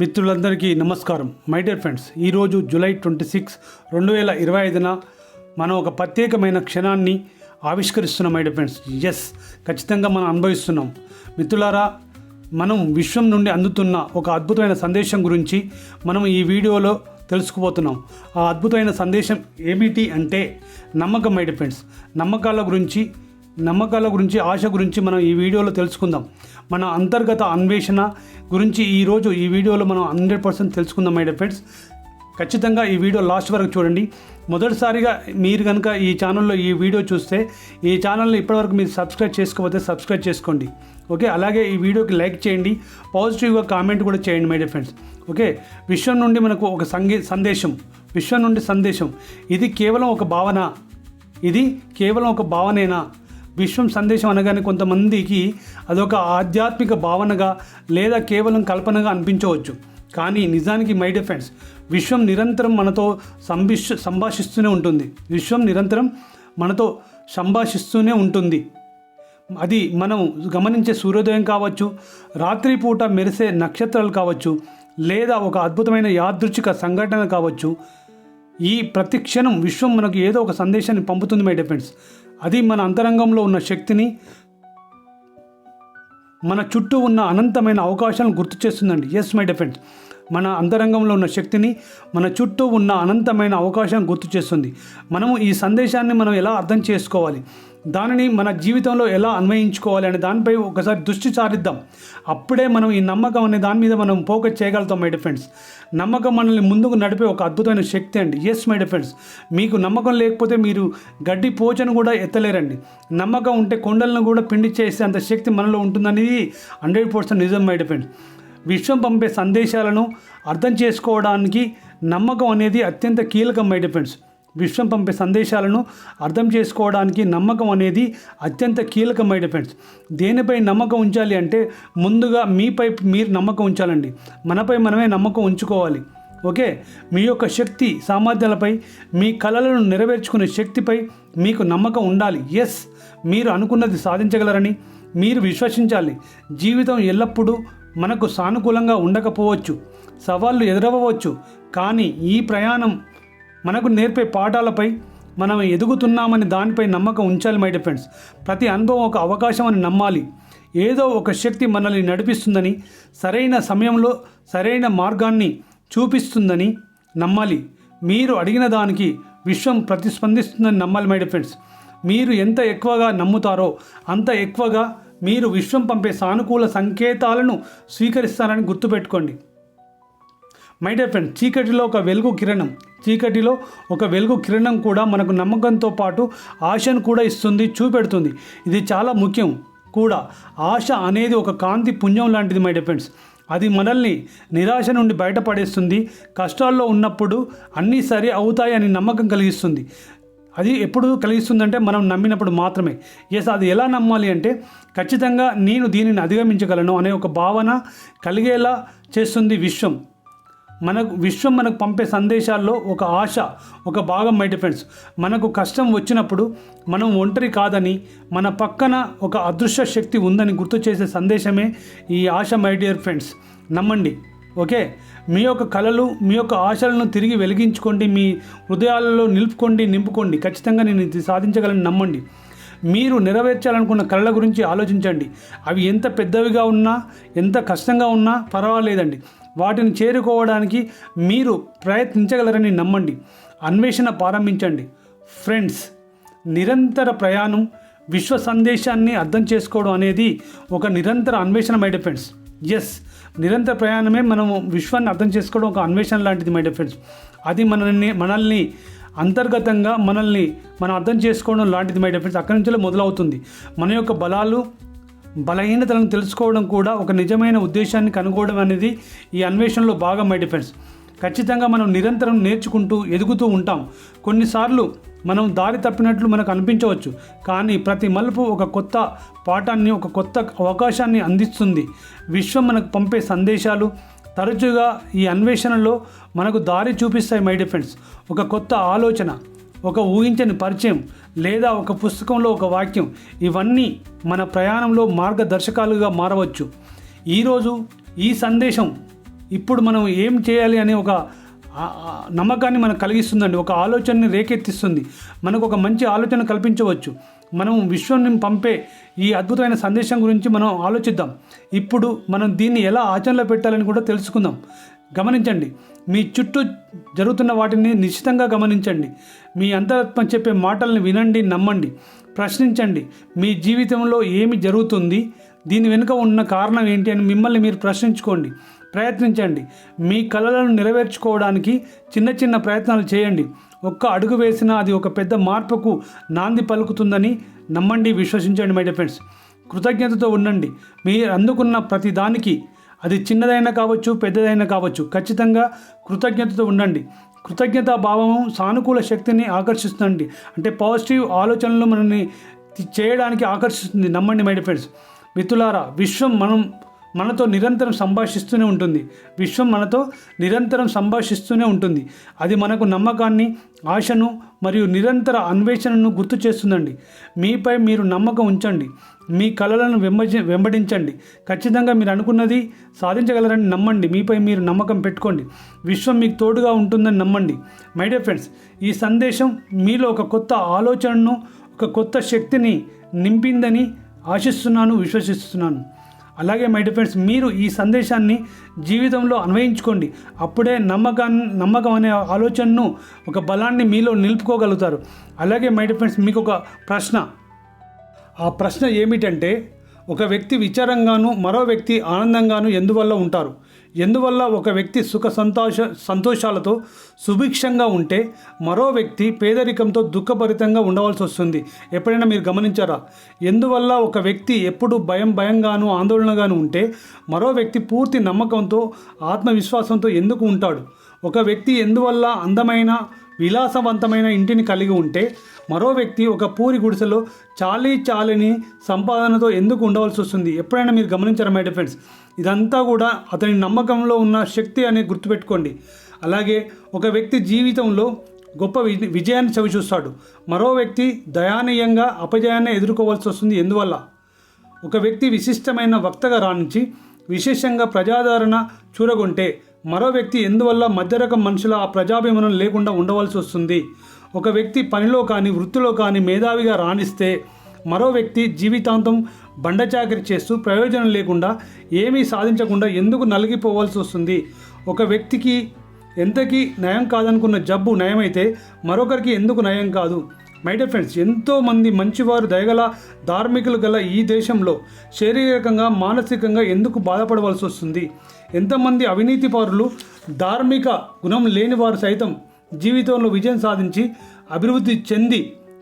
మిత్రులందరికీ నమస్కారం. My dear friends ఈరోజు జూలై ట్వంటీ సిక్స్ రెండు వేల ఇరవై ఐదున మనం ఒక ప్రత్యేకమైన క్షణాన్ని ఆవిష్కరిస్తున్నాం మై డియర్ ఫ్రెండ్స్. ఎస్ ఖచ్చితంగా మనం అనుభవిస్తున్నాం. మిత్రులారా మనం విశ్వం నుండి అందుతున్న ఒక అద్భుతమైన సందేశం గురించి మనం ఈ వీడియోలో తెలుసుకుపోతున్నాం ఆ అద్భుతమైన సందేశం ఏమిటి అంటే నమ్మకం మై డియర్ ఫ్రెండ్స్. నమ్మకాల గురించి నమ్మకాల గురించి ఆశ గురించి మనం ఈ వీడియోలో తెలుసుకుందాం. మన అంతర్గత అన్వేషణ గురించి ఈరోజు ఈ వీడియోలో మనం హండ్రెడ్ పర్సెంట్ తెలుసుకుందాం మై ఫ్రెండ్స్ ఖచ్చితంగా ఈ వీడియో లాస్ట్ వరకు చూడండి. మొదటిసారిగా మీరు కనుక ఈ ఛానల్లో ఈ వీడియో చూస్తే ఈ ఛానల్ని ఇప్పటివరకు మీరు సబ్స్క్రైబ్ చేసుకోకపోతే సబ్స్క్రైబ్ చేసుకోండి. ఓకే? అలాగే ఈ వీడియోకి లైక్ చేయండి. పాజిటివ్గా కామెంట్ కూడా చేయండి మై ఫ్రెండ్స్ ఓకే? విశ్వం నుండి మనకు ఒక సంగే సందేశం. విశ్వం నుండి సందేశం. ఇది కేవలం ఒక భావన. ఇది కేవలం ఒక భావనేనా? విశ్వం సందేశం అనగానే కొంతమందికి అదొక ఆధ్యాత్మిక భావనగా లేదా కేవలం కల్పనగా అనిపించవచ్చు. కానీ నిజానికి మై డిఫెన్స్ విశ్వం నిరంతరం మనతో సంభిష్ సంభాషిస్తూనే ఉంటుంది. విశ్వం నిరంతరం మనతో సంభాషిస్తూనే ఉంటుంది. అది మనం గమనించే సూర్యోదయం కావచ్చు రాత్రిపూట మెరిసే నక్షత్రాలు కావచ్చు లేదా ఒక అద్భుతమైన యాదృచ్ఛిక సంఘటన కావచ్చు. ఈ ప్రతి క్షణం విశ్వం మనకు ఏదో ఒక సందేశాన్ని పంపుతుంది మై డిఫెండ్స్ అది మన అంతరంగంలో ఉన్న శక్తిని మన చుట్టూ ఉన్న అనంతమైన అవకాశాలను గుర్తు చేస్తుందండి. ఎస్ మై డిఫెన్స్ మన అంతరంగంలో ఉన్న శక్తిని మన చుట్టూ ఉన్న అనంతమైన అవకాశం గుర్తు చేస్తుంది. మనము ఈ సందేశాన్ని మనం ఎలా అర్థం చేసుకోవాలి? దానిని మన జీవితంలో ఎలా అన్వయించుకోవాలి అనే దానిపై ఒకసారి దృష్టి సారిద్దాం. అప్పుడే మనం ఈ నమ్మకం అనే దాని మీద మనం ఫోకస్ చేయగలుగుతాం మై డిఫెండ్స్ నమ్మకం మనల్ని ముందుకు నడిపే ఒక అద్భుతమైన శక్తి అండి. ఎస్ మై డిఫెండ్స్ మీకు నమ్మకం లేకపోతే మీరు గడ్డి పోచను కూడా ఎత్తలేరండి. నమ్మకం ఉంటే కొండలను కూడా పిండి చేసే అంత శక్తి మనలో ఉంటుందనేది హండ్రెడ్ పర్సెంట్ నిజం మై డిఫెండ్స్ విశ్వం పంపే సందేశాలను అర్థం చేసుకోవడానికి నమ్మకం అనేది అత్యంత కీలకం మై డిఫెండ్స్ విశ్వం పంపే సందేశాలను అర్థం చేసుకోవడానికి నమ్మకం అనేది అత్యంత కీలకమైన ఫ్రెండ్స్. దేనిపై నమ్మకం ఉంచాలి అంటే ముందుగా మీపై మీరు నమ్మకం ఉంచాలండి. మనపై మనమే నమ్మకం ఉంచుకోవాలి. ఓకే? మీ యొక్క శక్తి సామర్థ్యాలపై మీ కళలను నెరవేర్చుకునే శక్తిపై మీకు నమ్మకం ఉండాలి. ఎస్ మీరు అనుకున్నది సాధించగలరని మీరు విశ్వసించాలి. జీవితం ఎల్లప్పుడూ మనకు సానుకూలంగా ఉండకపోవచ్చు. సవాళ్ళు ఎదురవ్వచ్చు కానీ ఈ ప్రయాణం మనకు నేర్పే పాఠాలపై మనం ఎదుగుతున్నామని దానిపై నమ్మకం ఉంచాలి మై డిఫెండ్స్ ప్రతి అనుభవం ఒక అవకాశం అని నమ్మాలి. ఏదో ఒక శక్తి మనల్ని నడిపిస్తుందని సరైన సమయంలో సరైన మార్గాన్ని చూపిస్తుందని నమ్మాలి. మీరు అడిగిన దానికి విశ్వం ప్రతిస్పందిస్తుందని నమ్మాలి మై డిఫెండ్స్ మీరు ఎంత ఎక్కువగా నమ్ముతారో అంత ఎక్కువగా మీరు విశ్వం పంపే సానుకూల సంకేతాలను స్వీకరిస్తారని గుర్తుపెట్టుకోండి. మై డియర్ ఫ్రెండ్ చీకటిలో ఒక వెలుగు కిరణం. చీకటిలో ఒక వెలుగు కిరణం కూడా మనకు నమ్మకంతో పాటు ఆశను కూడా ఇస్తుంది చూపెడుతుంది. ఇది చాలా ముఖ్యం కూడా. ఆశ అనేది ఒక కాంతి పుణ్యం లాంటిది మై డియర్ ఫ్రెండ్స్ అది మనల్ని నిరాశ నుండి బయటపడేస్తుంది. కష్టాల్లో ఉన్నప్పుడు అన్నీ సరి అవుతాయని నమ్మకం కలిగిస్తుంది. అది ఎప్పుడు కలిగిస్తుందంటే మనం నమ్మినప్పుడు మాత్రమే. ఎస్ అది ఎలా నమ్మాలి అంటే ఖచ్చితంగా నేను దీనిని అధిగమించగలను అనే ఒక భావన కలిగేలా చేస్తుంది విశ్వం. మనకు విశ్వం మనకు పంపే సందేశాల్లో ఒక ఆశ ఒక భాగం మై డిఫెండ్స్ మనకు కష్టం వచ్చినప్పుడు మనం ఒంటరి కాదని మన పక్కన ఒక అదృశ్య శక్తి ఉందని గుర్తు చేసే సందేశమే ఈ ఆశ మై డియర్ ఫ్రెండ్స్ నమ్మండి ఓకే? మీ యొక్క కళలు మీ యొక్క ఆశలను తిరిగి వెలిగించుకోండి మీ హృదయాలలో నిలుపుకోండి నింపుకోండి. ఖచ్చితంగా నేను ఇది సాధించగలని నమ్మండి. మీరు నెరవేర్చాలనుకున్న కళల గురించి ఆలోచించండి. అవి ఎంత పెద్దవిగా ఉన్నా ఎంత కష్టంగా ఉన్నా పర్వాలేదండి. వాటిని చేరుకోవడానికి మీరు ప్రయత్నించగలరని నమ్మండి. అన్వేషణ ప్రారంభించండి. ఫ్రెండ్స్ నిరంతర ప్రయాణం విశ్వ సందేశాన్ని అర్థం చేసుకోవడం అనేది ఒక నిరంతర అన్వేషణ మై ఫ్రెండ్స్ ఎస్ నిరంతర ప్రయాణమే మనము విశ్వాన్ని అర్థం చేసుకోవడం ఒక అన్వేషణ లాంటిది మై ఫ్రెండ్స్ అది మనల్ని మనల్ని అంతర్గతంగా మనల్ని మనం అర్థం చేసుకోవడం లాంటిది మై ఫ్రెండ్స్ అక్కడి నుంచే మొదలవుతుంది. మన యొక్క బలాలు బలహీనతలను తెలుసుకోవడం కూడా ఒక నిజమైన ఉద్దేశాన్ని కనుగోవడం అనేది ఈ అన్వేషణలో భాగం మై డిఫెన్స్ ఖచ్చితంగా మనం నిరంతరం నేర్చుకుంటూ ఎదుగుతూ ఉంటాం. కొన్నిసార్లు మనం దారి తప్పినట్లు మనకు అనిపించవచ్చు. కానీ ప్రతి మలుపు ఒక కొత్త పాఠాన్ని ఒక కొత్త అవకాశాన్ని అందిస్తుంది. విశ్వం మనకు పంపే సందేశాలు తరచుగా ఈ అన్వేషణలో మనకు దారి చూపిస్తాయి మై డిఫెండ్స్ ఒక కొత్త ఆలోచన ఒక ఊహించని పరిచయం లేదా ఒక పుస్తకంలో ఒక వాక్యం. ఇవన్నీ మన ప్రయాణంలో మార్గదర్శకాలుగా మారవచ్చు. ఈరోజు ఈ సందేశం ఇప్పుడు మనం ఏం చేయాలి అనే ఒక నమ్మకాన్ని మనకు కలిగిస్తుందండి. ఒక ఆలోచనని రేకెత్తిస్తుంది. మనకు ఒక మంచి ఆలోచన కల్పించవచ్చు. మనం విశ్వం పంపే ఈ అద్భుతమైన సందేశం గురించి మనం ఆలోచిద్దాం. ఇప్పుడు మనం దీన్ని ఎలా ఆచరణలో పెట్టాలని కూడా తెలుసుకుందాం. గమనించండి. మీ చుట్టూ జరుగుతున్న వాటిని నిశ్చితంగా గమనించండి. మీ అంతరాత్మ చెప్పే మాటల్ని వినండి నమ్మండి. ప్రశ్నించండి మీ జీవితంలో ఏమి జరుగుతుంది? దీని వెనుక ఉన్న కారణం ఏంటి అని మిమ్మల్ని మీరు ప్రశ్నించుకోండి. ప్రయత్నించండి. మీ కళలను నెరవేర్చుకోవడానికి చిన్న చిన్న ప్రయత్నాలు చేయండి. ఒక్క అడుగు వేసినా అది ఒక పెద్ద మార్పుకు నాంది పలుకుతుందని నమ్మండి విశ్వసించండి మై డిఫెండ్స్ కృతజ్ఞతతో ఉండండి. మీరు అందుకున్న ప్రతిదానికి అది చిన్నదైనా కావచ్చు పెద్దదైనా కావచ్చు ఖచ్చితంగా కృతజ్ఞతతో ఉండండి. కృతజ్ఞతా భావం సానుకూల శక్తిని ఆకర్షిస్తుంది అంటే పాజిటివ్ ఆలోచనలు మనల్ని చేయడానికి ఆకర్షిస్తుంది. నమ్మండి మై ఫ్రెండ్స్ మిత్రులారా విశ్వం మనం మనతో నిరంతరం సంభాషిస్తూనే ఉంటుంది. విశ్వం మనతో నిరంతరం సంభాషిస్తూనే ఉంటుంది. అది మనకు నమ్మకాన్ని ఆశను మరియు నిరంతర అన్వేషణను గుర్తు చేస్తుందండి. మీపై మీరు నమ్మకం ఉంచండి. మీ కళలను వెంబడి వెంబడించండి. ఖచ్చితంగా మీరు అనుకున్నది సాధించగలరని నమ్మండి. మీపై మీరు నమ్మకం పెట్టుకోండి. విశ్వం మీకు తోడుగా ఉంటుందని నమ్మండి. మై డియర్ ఫ్రెండ్స్ ఈ సందేశం మీలో ఒక కొత్త ఆలోచనను ఒక కొత్త శక్తిని నింపిందని ఆశిస్తున్నాను విశ్వసిస్తున్నాను. అలాగే మై ఫ్రెండ్స్ మీరు ఈ సందేశాన్ని జీవితంలో అన్వయించుకోండి. అప్పుడే నమ్మకాన్ని నమ్మకం అనే ఆలోచనను ఒక బలాన్ని మీలో నిలుపుకోగలుగుతారు. అలాగే మై ఫ్రెండ్స్ మీకు ఒక ప్రశ్న. ఆ ప్రశ్న ఏమిటంటే ఒక వ్యక్తి విచారంగాను మరో వ్యక్తి ఆనందంగాను ఎందువల్ల ఉంటారు? ఎందువల్ల ఒక వ్యక్తి సుఖ సంతోష సంతోషాలతో సుభిక్షంగా ఉంటే మరో వ్యక్తి పేదరికంతో దుఃఖభరితంగా ఉండవలసి వస్తుంది? ఎప్పుడైనా మీరు గమనించారా? ఎందువల్ల ఒక వ్యక్తి ఎప్పుడు భయం భయంగాను ఆందోళనగాను ఉంటే మరో వ్యక్తి పూర్తి నమ్మకంతో ఆత్మవిశ్వాసంతో ఎందుకు ఉంటాడు? ఒక వ్యక్తి ఎందువల్ల అందమైన విలాసవంతమైన ఇంటిని కలిగి ఉంటే మరో వ్యక్తి ఒక పూరి గుడిసెలో చాలీ చాలని సంపాదనతో ఎందుకు ఉండవలసి వస్తుంది? ఎప్పుడైనా మీరు గమనించారా మై డిఫెండ్స్ ఇదంతా కూడా అతని నమ్మకంలో ఉన్న శక్తి అని గుర్తుపెట్టుకోండి. అలాగే ఒక వ్యక్తి జీవితంలో గొప్ప వి- విజయాన్ని చవిచూస్తాడు. మరో వ్యక్తి దయానీయంగా అపజయాన్ని ఎదుర్కోవాల్సి వస్తుంది. ఎందువల్ల? ఒక వ్యక్తి విశిష్టమైన వక్తగా రాణించి విశేషంగా ప్రజాదరణ చూరగొంటే మరో వ్యక్తి ఎందువల్ల మధ్యరకం మనుషుల ఆ ప్రజాభిమానం లేకుండా ఉండవలసి వస్తుంది? ఒక వ్యక్తి పనిలో కానీ వృత్తిలో కానీ మేధావిగా రాణిస్తే మరో వ్యక్తి జీవితాంతం బండచాకరి చేస్తూ ప్రయోజనం లేకుండా ఏమీ సాధించకుండా ఎందుకు నలిగిపోవాల్సి వస్తుంది? ఒక వ్యక్తికి ఎంతకీ నయం కాదనుకున్న జబ్బు నయమైతే మరొకరికి ఎందుకు నయం కాదు? మై డియర్ ఫ్రెండ్స్ ఎంతోమంది మంచివారు దయగల ధార్మికులు గల ఈ దేశంలో శారీరకంగా మానసికంగా ఎందుకు బాధపడవలసి వస్తుంది? ఎంతమంది అవినీతిపారులు ధార్మిక గుణం లేని వారు సైతం జీవితంలో విజయం సాధించి అభివృద్ధి చెంది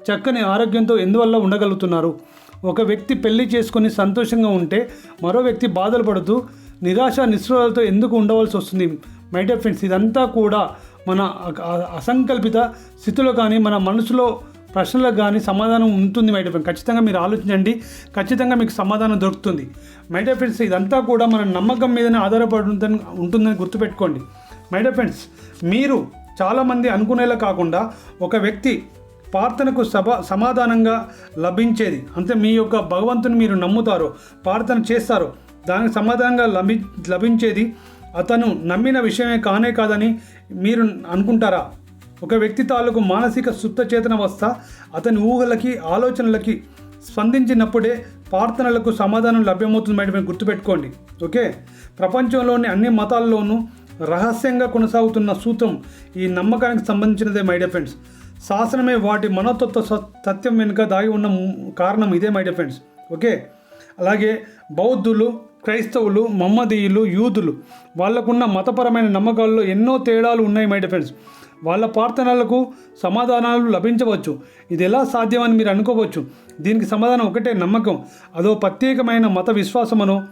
చక్కని ఆరోగ్యంతో ఎందువల్ల ఉండగలుగుతున్నారు? ఒక వ్యక్తి పెళ్ళి చేసుకొని సంతోషంగా ఉంటే మరో వ్యక్తి బాధలు పడుతూ నిరాశ నిస్పృహలతో ఎందుకు ఉండవలసి వస్తుంది? మై డియర్ ఫ్రెండ్స్ ఇదంతా కూడా మన అసంకల్పిత స్థితిలో కానీ మన మనసులో ప్రశ్నలకు కానీ సమాధానం ఉంటుంది మై ఫ్రెండ్స్ ఖచ్చితంగా మీరు ఆలోచించండి. ఖచ్చితంగా మీకు సమాధానం దొరుకుతుంది. మై డియర్ ఫ్రెండ్స్ ఇదంతా కూడా మన నమ్మకం మీదనే ఆధారపడి ఉంటుందని ఉంటుందని గుర్తుపెట్టుకోండి. మై డియర్ ఫ్రెండ్స్ మీరు చాలామంది అనుకునేలా కాకుండా ఒక వ్యక్తి ప్రార్థనకు సభ సమాధానంగా లభించేది. అంటే మీ యొక్క భగవంతుని మీరు నమ్ముతారు ప్రార్థన చేస్తారు. దానికి సమాధానంగా లభి లభించేది అతను నమ్మిన విషయమే కానే కాదని మీరు అనుకుంటారా? ఒక వ్యక్తి తాలూకు మానసిక సుప్త చేతన అతని ఊహలకి ఆలోచనలకి స్పందించినప్పుడే ప్రార్థనలకు సమాధానం లభ్యమవుతుంది మేడం మీరు గుర్తుపెట్టుకోండి. ఓకే? ప్రపంచంలోని అన్ని మతాల్లోనూ రహస్యంగా కొనసాగుతున్న సూత్రం ఈ నమ్మకానికి సంబంధించినదే మై డియర్ ఫ్రెండ్స్. శాసనమే వాటి మనోతత్వ సత్యం వెనుక దాగి ఉన్న కారణం ఇదే మై డియర్ ఫ్రెండ్స్ ఓకే అలాగే బౌద్ధులు క్రైస్తవులు మమ్మదీయులు యూదులు వాళ్ళకున్న మతపరమైన నమ్మకాల్లో ఎన్నో తేడాలు ఉన్నాయి మై ఫ్రెండ్స్ వాళ్ళ ప్రార్థనలకు సమాధానాలు లభించవచ్చు. ఇది ఎలా సాధ్యమని మీరు అనుకోవచ్చు. దీనికి సమాధానం ఒకటే నమ్మకం. అదో ప్రత్యేకమైన మత విశ్వాసమనో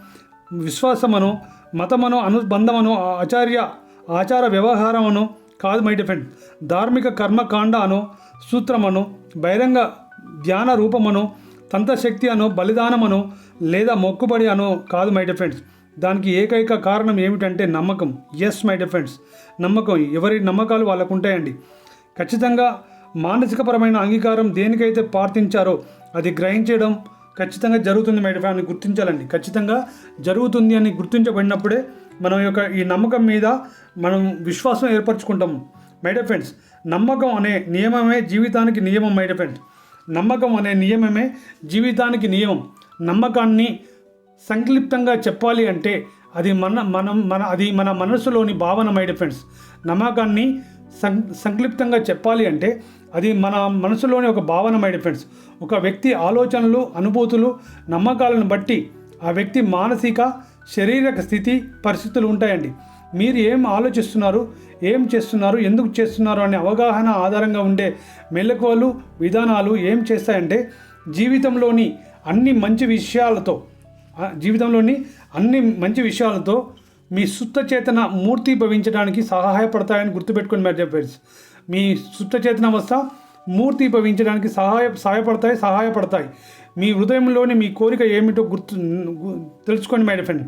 విశ్వాసమనో మతమనో అనుబంధమనో ఆచార్య ఆచార వ్యవహారమనో కాదు మై డిఫెండ్ ధార్మిక కర్మకాండ అనో సూత్రమనో బహిరంగ ధ్యాన రూపమనో తంత్రశక్తి అనో బలిదానమనో లేదా మొక్కుబడి అనో కాదు మై డిఫెండ్స్ దానికి ఏకైక కారణం ఏమిటంటే నమ్మకం. ఎస్ మై డిఫెండ్స్ నమ్మకం. ఎవరి నమ్మకాలు వాళ్ళకు ఉంటాయండి ఖచ్చితంగా మానసికపరమైన అంగీకారం దేనికైతే ప్రార్థించారో అది గ్రహించడం ఖచ్చితంగా జరుగుతుంది మై డిఫెండ్ అని గుర్తించాలండి. ఖచ్చితంగా జరుగుతుంది అని గుర్తించబడినప్పుడే మనం యొక్క ఈ నమ్మకం మీద మనం విశ్వాసం ఏర్పరచుకుంటాము మై ఫ్రెండ్స్ నమ్మకం అనే నియమమే జీవితానికి నియమం మై ఫ్రెండ్స్ నమ్మకం అనే నియమమే జీవితానికి నియమం. నమ్మకాన్ని సంక్లిప్తంగా చెప్పాలి అంటే అది మన మనం మన అది మన మనసులోని భావన మై ఫ్రెండ్స్ నమ్మకాన్ని సం సంక్లిప్తంగా చెప్పాలి అంటే అది మన మనసులోని ఒక భావన మై ఫ్రెండ్స్ ఒక వ్యక్తి ఆలోచనలు అనుభూతులు నమ్మకాలను బట్టి ఆ వ్యక్తి మానసిక శారీరక స్థితి పరిస్థితులు ఉంటాయండి. మీరు ఏం ఆలోచిస్తున్నారు ఏం చేస్తున్నారు ఎందుకు చేస్తున్నారు అనే అవగాహన ఆధారంగా ఉండే మెలకువలు విధానాలు ఏం చేస్తాయంటే జీవితంలోని అన్ని మంచి విషయాలతో జీవితంలోని అన్ని మంచి విషయాలతో మీ సుత్తచేతన మూర్తి భవించడానికి సహాయపడతాయని గుర్తుపెట్టుకుని మరి ఫ్రెండ్స్. మీ సుత్తచేతన అవస్థ మూర్తి భవించడానికి సహాయ సహాయపడతాయి సహాయపడతాయి. మీ హృదయంలోని మీ కోరిక ఏమిటో గుర్తు తెలుసుకోండి మై ఫ్రెండ్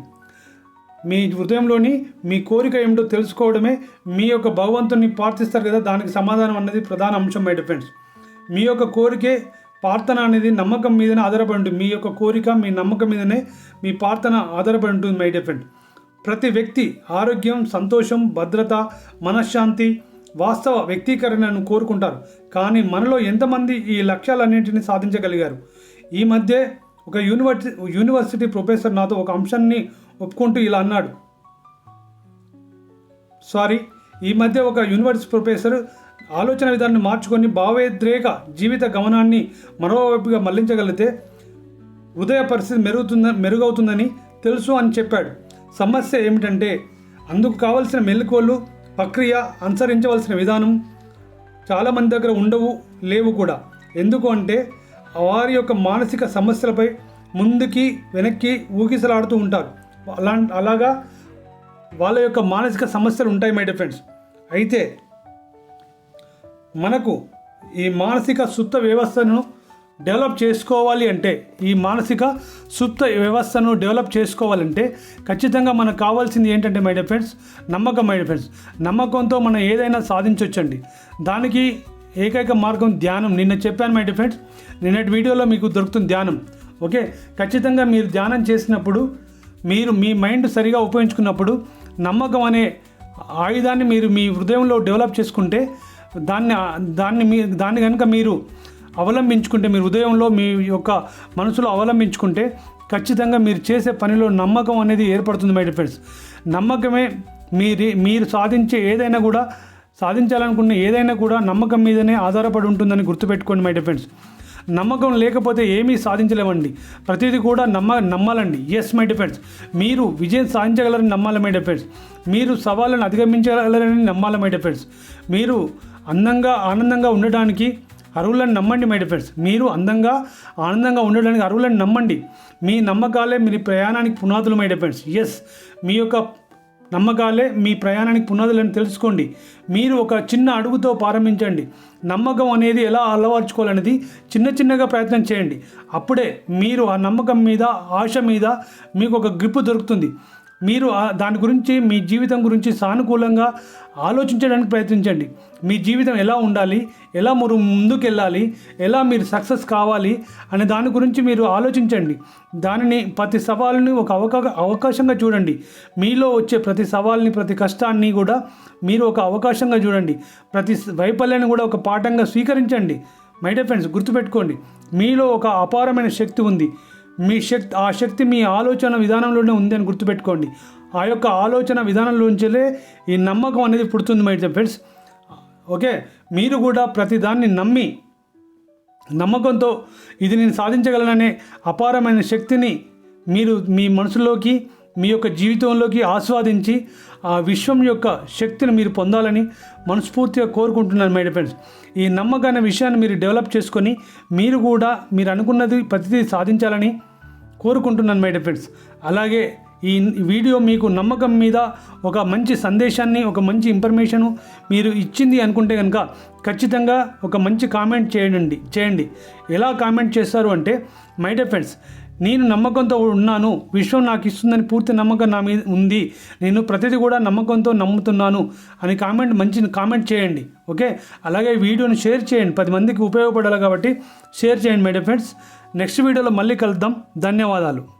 మీ హృదయంలోని మీ కోరిక ఏమిటో తెలుసుకోవడమే మీ యొక్క భగవంతుని ప్రార్థిస్తారు కదా దానికి సమాధానం అన్నది ప్రధాన అంశం మై ఫ్రెండ్స్ మీ యొక్క కోరికే ప్రార్థన అనేది నమ్మకం మీదనే ఆధారపడి ఉంటుంది. మీ యొక్క కోరిక మీ నమ్మకం మీదనే మీ ప్రార్థన ఆధారపడి ఉంటుంది మై ఫ్రెండ్ ప్రతి వ్యక్తి ఆరోగ్యం సంతోషం భద్రత మనశ్శాంతి వాస్తవ వ్యక్తీకరణను కోరుకుంటారు. కానీ మనలో ఎంతమంది ఈ లక్ష్యాలన్నింటినీ సాధించగలిగారు? ఈ మధ్య ఒక యూనివర్సిటీ యూనివర్సిటీ ప్రొఫెసర్ నాతో ఒక అంశాన్ని ఒప్పుకుంటూ ఇలా అన్నాడు. సారీ ఈ మధ్య ఒక యూనివర్సిటీ ప్రొఫెసర్ ఆలోచన విధానాన్ని మార్చుకొని భావోద్రేక జీవిత గమనాన్ని మరోవైపుగా మళ్ళించగలిగితే హృదయ పరిస్థితి మెరుగుతుంద మెరుగవుతుందని తెలుసు అని చెప్పాడు. సమస్య ఏమిటంటే అందుకు కావలసిన మెలకువలు ప్రక్రియ అనుసరించవలసిన విధానం చాలామంది దగ్గర ఉండవు లేవు కూడా. ఎందుకు అంటే వారి యొక్క మానసిక సమస్యలపై ముందుకి వెనక్కి ఊగిసలాడుతూ ఉంటారు. అలా అలాగా వాళ్ళ యొక్క మానసిక సమస్యలు ఉంటాయి మై ఫ్రెండ్స్ అయితే మనకు ఈ మానసిక సుప్త వ్యవస్థను డెవలప్ చేసుకోవాలి అంటే ఈ మానసిక సుప్త వ్యవస్థను డెవలప్ చేసుకోవాలంటే ఖచ్చితంగా మనకు కావాల్సింది ఏంటంటే మై డియర్ ఫ్రెండ్స్ నమ్మకం మై ఫ్రెండ్స్ నమ్మకంతో మనం ఏదైనా సాధించవచ్చండి దానికి ఏకైక మార్గం ధ్యానం. నిన్న చెప్పాను మై డిఫెండ్స్ నిన్నటి వీడియోలో మీకు దొరుకుతుంది ధ్యానం. ఓకే? ఖచ్చితంగా మీరు ధ్యానం చేసినప్పుడు మీరు మీ మైండ్ సరిగా ఉపయోగించుకున్నప్పుడు నమ్మకం అనే ఆయుధాన్ని మీరు మీ హృదయంలో డెవలప్ చేసుకుంటే దాన్ని దాన్ని మీ దాన్ని కనుక మీరు అవలంబించుకుంటే మీ హృదయంలో మీ యొక్క మనసులో అవలంబించుకుంటే ఖచ్చితంగా మీరు చేసే పనిలో నమ్మకం అనేది ఏర్పడుతుంది మై డిఫెండ్స్ నమ్మకమే మీరు మీరు సాధించే ఏదైనా కూడా సాధించాలనుకున్న ఏదైనా కూడా నమ్మకం మీదనే ఆధారపడి ఉంటుందని గుర్తుపెట్టుకోండి మై డిఫెండ్స్ నమ్మకం లేకపోతే ఏమీ సాధించలేమండి. ప్రతిదీ కూడా నమ్మ నమ్మాలండి. ఎస్ మై డిఫెండ్స్ మీరు విజయం సాధించగలరని నమ్మాలి మై డిఫెండ్స్ మీరు సవాళ్ళను అధిగమించగలరని నమ్మాలి మై డిఫెండ్స్ మీరు అందంగా ఆనందంగా ఉండడానికి అరువులను నమ్మండి మై డిఫెండ్స్ మీరు అందంగా ఆనందంగా ఉండడానికి అరువులను నమ్మండి. మీ నమ్మకాలే మీ ప్రయాణానికి పునాదులు మై డిఫెండ్స్ ఎస్ మీ యొక్క నమ్మకాలే మీ ప్రయాణానికి పునాదులని తెలుసుకోండి. మీరు ఒక చిన్న అడుగుతో ప్రారంభించండి. నమ్మకం అనేది ఎలా అలవర్చుకోవాలనేది చిన్న చిన్నగా ప్రయత్నం చేయండి. అప్పుడే మీరు ఆ నమ్మకం మీద ఆశ మీద మీకు ఒక గ్రిప్ దొరుకుతుంది. మీరు దాని గురించి మీ జీవితం గురించి సానుకూలంగా ఆలోచించడానికి ప్రయత్నించండి. మీ జీవితం ఎలా ఉండాలి? ఎలా మీరు ముందుకెళ్ళాలి? ఎలా మీరు సక్సెస్ కావాలి? అనే దాని గురించి మీరు ఆలోచించండి. దానిని ప్రతి సవాల్ని ఒక అవకా అవకాశంగా చూడండి. మీలో వచ్చే ప్రతి సవాల్ని ప్రతి కష్టాన్ని కూడా మీరు ఒక అవకాశంగా చూడండి. ప్రతి వైఫల్యాన్ని కూడా ఒక పాఠంగా స్వీకరించండి. మై డియర్ ఫ్రెండ్స్ గుర్తుపెట్టుకోండి. మీలో ఒక అపారమైన శక్తి ఉంది. మీ శక్తి ఆ శక్తి మీ ఆలోచన విధానంలోనే ఉంది అని గుర్తుపెట్టుకోండి. ఆ యొక్క ఆలోచన విధానంలోంచే ఈ నమ్మకం అనేది పుడుతుంది మై డియర్ ఫ్రెండ్స్ ఓకే? మీరు కూడా ప్రతిదాన్ని నమ్మి నమ్మకంతో ఇది నేను సాధించగలననే అపారమైన శక్తిని మీరు మీ మనసులోకి మీ యొక్క జీవితంలోకి ఆస్వాదించి ఆ విశ్వం యొక్క శక్తిని మీరు పొందాలని మనస్ఫూర్తిగా కోరుకుంటున్నాను మై ఫ్రెండ్స్ ఈ నమ్మకం అనే విషయాన్ని మీరు డెవలప్ చేసుకొని మీరు కూడా మీరు అనుకున్నది ప్రతిదీ సాధించాలని కోరుకుంటున్నాను మై ఫ్రెండ్స్ అలాగే ఈ వీడియో మీకు నమ్మకం మీద ఒక మంచి సందేశాన్ని ఒక మంచి ఇన్ఫర్మేషను మీరు ఇచ్చింది అనుకుంటే కనుక ఖచ్చితంగా ఒక మంచి కామెంట్ చేయండి చేయండి. ఎలా కామెంట్ చేస్తారు అంటే మై డే ఫ్రెండ్స్ నేను నమ్మకంతో ఉన్నాను విశ్వం నాకు ఇస్తుందని పూర్తి నమ్మకం నా మీద ఉంది నేను ప్రతిదీ కూడా నమ్మకంతో నమ్ముతున్నాను అని కామెంట్ మంచి కామెంట్ చేయండి ఓకే అలాగే వీడియోని షేర్ చేయండి పది మందికి ఉపయోగపడాలి కాబట్టి షేర్ చేయండి మై డే ఫ్రెండ్స్ నెక్స్ట్ వీడియోలో మళ్ళీ కలుద్దాం. ధన్యవాదాలు.